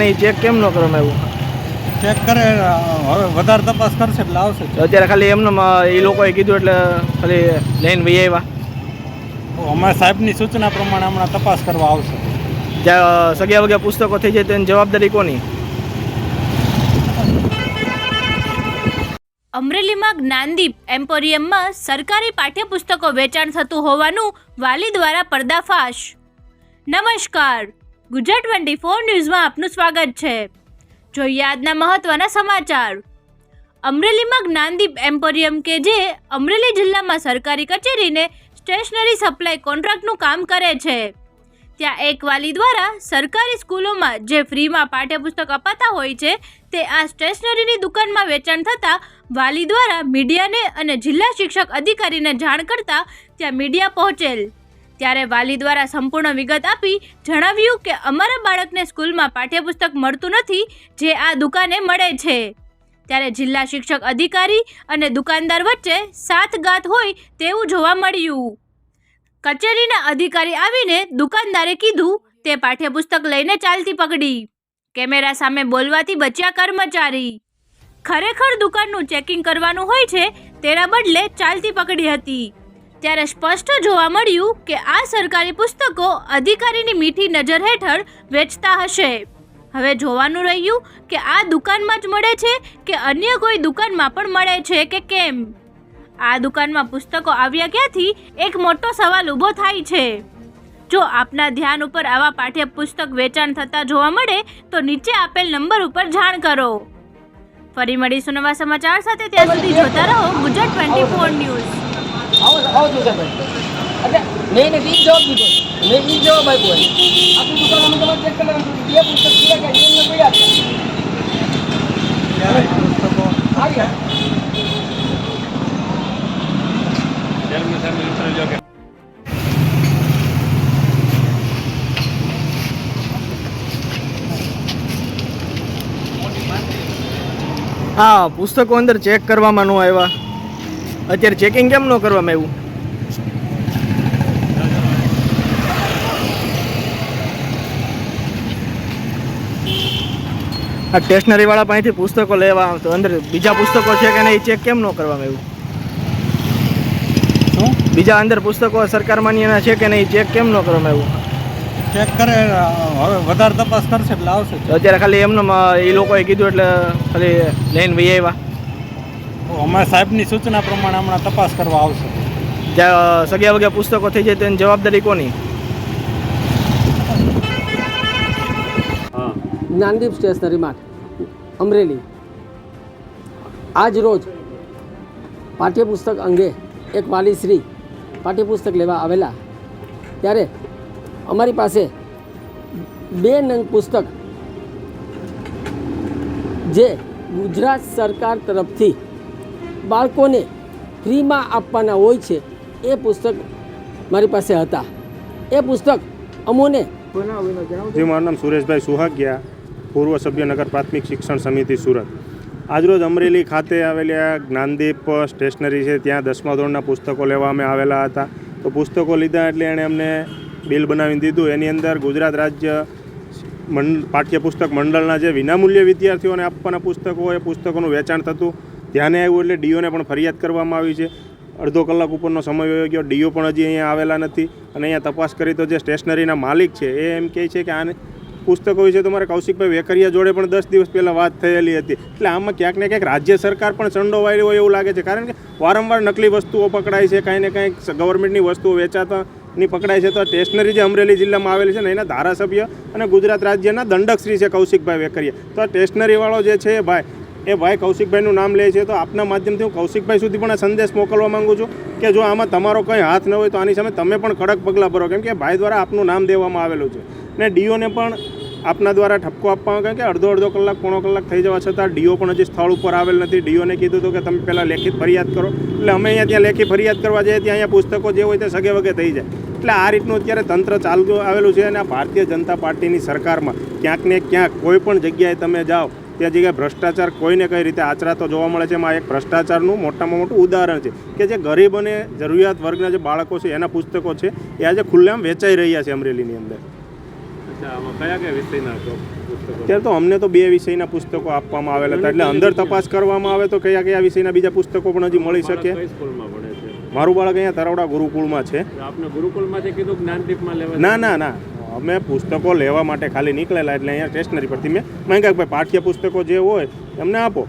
નહીં? ચેક કેમ ન કરવામાં આવ્યું? ચેક કરે હવે વધારે તપાસ કરશે એટલે આવશે. અત્યારે ખાલી એમને એ લોકોએ કીધું એટલે ખાલી લઈને ભાઈ આવ્યા. અમારા સાહેબની સૂચના પ્રમાણે હમણાં તપાસ કરવા આવશે. જ્યાં સગ્યા વગ્યા પુસ્તકો થઈ જાય તેની જવાબદારી કોની? અમરેલીમાં જ્ઞાનદીપ એમ્પોરિયમમાં સરકારી પાઠ્યપુસ્તકો વેચાણ થતું હોવાનું વાલી દ્વારા પર્દાફાશ. નમસ્કાર. ગુજરાત ટ્વેન્ટી ફોર ન્યૂઝમાં આપનું સ્વાગત છે. જોઈએ આજના મહત્વના સમાચાર. અમરેલીમાં જ્ઞાનદીપ એમ્પોરિયમ કે જે અમરેલી જિલ્લામાં સરકારી કચેરીને સ્ટેશનરી સપ્લાય કોન્ટ્રાક્ટનું કામ કરે છે. ત્યાં એક વાલી દ્વારા સરકારી સ્કૂલોમાં જે ફ્રીમાં પાઠ્યપુસ્તક અપાતા હોય છે, તે આ સ્ટેશનરીની દુકાનમાં વેચાણ થતાં વાલી દ્વારા મીડિયાને અને જિલ્લા શિક્ષક અધિકારીને જાણ કરતા ત્યાં મીડિયા પહોંચેલ. ત્યારે વાલી દ્વારા સંપૂર્ણ વિગત આપી જણાવ્યું કે અમારા બાળકને સ્કૂલમાં પાઠ્યપુસ્તક મળતું નથી, જે આ દુકાને મળે છે. ત્યારે જિલ્લા શિક્ષક અધિકારી અને દુકાનદાર વચ્ચે સાતગાત હોય તેવું જોવા મળ્યું. કચેરીના અધિકારી આવીને દુકાનદારે કીધું, તે પાઠ્યપુસ્તક લઈને ચાલતી પકડી. કેમેરા સામે બોલવાથી બચ્યા કર્મચારી. ખરેખર દુકાનનું ચેકિંગ કરવાનું હોય છે, તેના બદલે ચાલતી પકડી હતી. ત્યારે સ્પષ્ટ જોવા મળ્યું કે આ સરકારી પુસ્તકો અધિકારીની મીઠી નજર હેઠળ વેચતા હશે. હવે જોવાનું રહ્યું કે આ દુકાનમાં જ મળે છે કે અન્ય કોઈ દુકાનમાં પણ મળે છે કે કેમ? આ દુકાનમાં પુસ્તકો આવ્યા ક્યાંથી? એક મોટો સવાલ ઊભો થાય છે. જો આપના ધ્યાન ઉપર આવા પાઠ્ય પુસ્તક વેચાણ થતા જોવા મળે, તો નીચે આપેલ નંબર ઉપર જાણ કરો. ફરી મળીશું નવા સમાચાર સાથે, ત્યાં સુધી જોતા રહો ગુજરાત ટ્વેન્ટી ફોર ન્યૂઝ. આવો આવો જોશેભાઈ એટલે મેં એને ઈ જવાબ દીધો. મેં ઈ જવાબ આપ્યો આખી દુકાન અમે તમારે ચેક કરી બે પુસ્તક છે કે એમને કોઈ આપ્યા હા. પુસ્તકો અંદર ચેક કરવામાં ન આવ્યા. અત્યારે ચેકિંગ કેમ ન કરવામાં આવ્યું? આ સ્ટેશનરી વાળા પાસેથી પુસ્તકો લેવા આવતો અંદર બીજા પુસ્તકો છે કે નહીં ચેક કેમ ન કરવામાં આવ્યું? બીજા અંદર પુસ્તકો સરકાર માન્યના છે કે નહીં ચેક કેમ ન કરવામાં આવ્યું? ચેક કરે હવે વધારે તપાસ કરશે એટલે આવશે. અત્યારે ખાલી એમનો એ લોકોએ કીધું એટલે ખાલી લઈને વહી આવ્યા. અમારા સાહેબની સૂચના પ્રમાણે હમણાં તપાસ કરવા આવશે. જ્યાં સગ્યા વગ્યા પુસ્તકો થઈ જાય તેની જવાબદારી કોની? Gnandeep stationery mart Amreli. આજ રોજ પાઠ્યપુસ્તક અંગે એક વાલીશ્રી પાઠ્યપુસ્તક લેવા આવેલા. ત્યારે અમારી પાસે બે નંગ પુસ્તક જે ગુજરાત સરકાર તરફથી બાળકોને ફ્રીમાં આપવાના હોય છે, એ પુસ્તક મારી પાસે હતા. એ પુસ્તક અમોને મારું નામ સુરેશભાઈ સુહાગિયા. પૂર્વ સભ્યનગર પ્રાથમિક શિક્ષણ સમિતિ સુરત. આજરોજ અમરેલી ખાતે આવેલી આ જ્ઞાનદીપ સ્ટેશનરી છે, ત્યાં દસમા ધોરણના પુસ્તકો લેવા અમે આવેલા હતા. તો પુસ્તકો લીધા એટલે એણે અમને બિલ બનાવીને દીધું. એની અંદર ગુજરાત રાજ્ય મંડ પાઠ્યપુસ્તક મંડળના જે વિનામૂલ્ય વિદ્યાર્થીઓને આપવાના પુસ્તકો એ પુસ્તકોનું વેચાણ થતું. ધ્યાને આવ્યું એટલે ડીઓને પણ ફરિયાદ કરવામાં આવી છે. અડધો કલાક ઉપરનો સમય વયો ગયો. ડીઓ પણ હજી અહીંયા આવેલા નથી. અને અહીંયા તપાસ કરી તો જે સ્ટેશનરીના માલિક છે, એ એમ કહે છે કે આને પુસ્તકો વિશે તમારે કૌશિકભાઈ વેકરિયા જોડે પણ દસ દિવસ પહેલાં વાત થયેલી હતી. એટલે આમાં ક્યાંક ને ક્યાંક રાજ્ય સરકાર પણ સંડોવાયેલી હોય એવું લાગે છે. કારણ કે વારંવાર નકલી વસ્તુઓ પકડાય છે, કાંઈ ને કાંઈક ગવર્મેન્ટની વસ્તુઓ વેચાતા ની પકડાય છે, તો સ્ટેશનરી જે અમરેલી જિલ્લામાં આવેલી છે ને, એના ધારાસભ્ય અને ગુજરાત રાજ્યના દંડકશ્રી છે કૌશિકભાઈ વેકરિયા. તો આ સ્ટેશનરીવાળો જે છે ભાઈ, એ ભાઈ કૌશિકભાઈનું નામ લે છે. તો આપના માધ્યમથી હું કૌશિકભાઈ સુધી પણ આ સંદેશ મોકલવા માંગુ છું કે જો આમાં તમારો કંઈ હાથ ન હોય તો આની સામે તમે પણ કડક પગલાં ભરો. કેમ કે ભાઈ દ્વારા આપનું નામ દેવામાં આવેલું છે. ને ડીઓને પણ આપના દ્વારા ઠપકો આપવામાં કારણ કે અડધો અડધો કલાક, પોણો કલાક થઈ જવા છતાં ડીઓ પણ હજી સ્થળ ઉપર આવેલ નથી. ડીઓને કીધું હતું કે તમે પહેલાં લેખિત ફરિયાદ કરો. એટલે અમે અહીંયા ત્યાં લેખિત ફરિયાદ કરવા જઈએ ત્યાં અહીંયા પુસ્તકો જે હોય તે સગે વગે થઈ જાય. એટલે આ રીતનું અત્યારે તંત્ર ચાલતું આવેલું છે અને આ ભારતીય જનતા પાર્ટીની સરકારમાં ક્યાંક ને ક્યાંક કોઈ પણ જગ્યાએ તમે જાઓ, ત્યાં જગ્યાએ ભ્રષ્ટાચાર કોઈને કઈ રીતે આચરાતો જોવા મળે છે. એમાં એક ભ્રષ્ટાચારનું મોટામાં મોટું ઉદાહરણ છે કે જે ગરીબ અને જરૂરિયાત વર્ગના જે બાળકો છે એના પુસ્તકો છે એ આજે ખુલ્લેઆમ વેચાઈ રહ્યા છે અમરેલીની અંદર. અચ્છા આમાં કયા કયા વિષયના છો પુસ્તકો? ત્યારે તો અમને તો બે વિષયના પુસ્તકો આપવામાં આવેલા હતા. એટલે અંદર તપાસ કરવામાં આવે તો કયા કયા વિષયના બીજા પુસ્તકો પણ હજી મળી શકે. મારું બાળક અહીંયા તરવડા ગુરુકુળમાં છે. ના ના ના. અમે પુસ્તકો લેવા માટે ખાલી નીકળેલા એટલે અહીંયા સ્ટેશનરી પરથી મેં મેં કહ્યું ભાઈ પાઠ્ય પુસ્તકો જે હોય એમને આપો.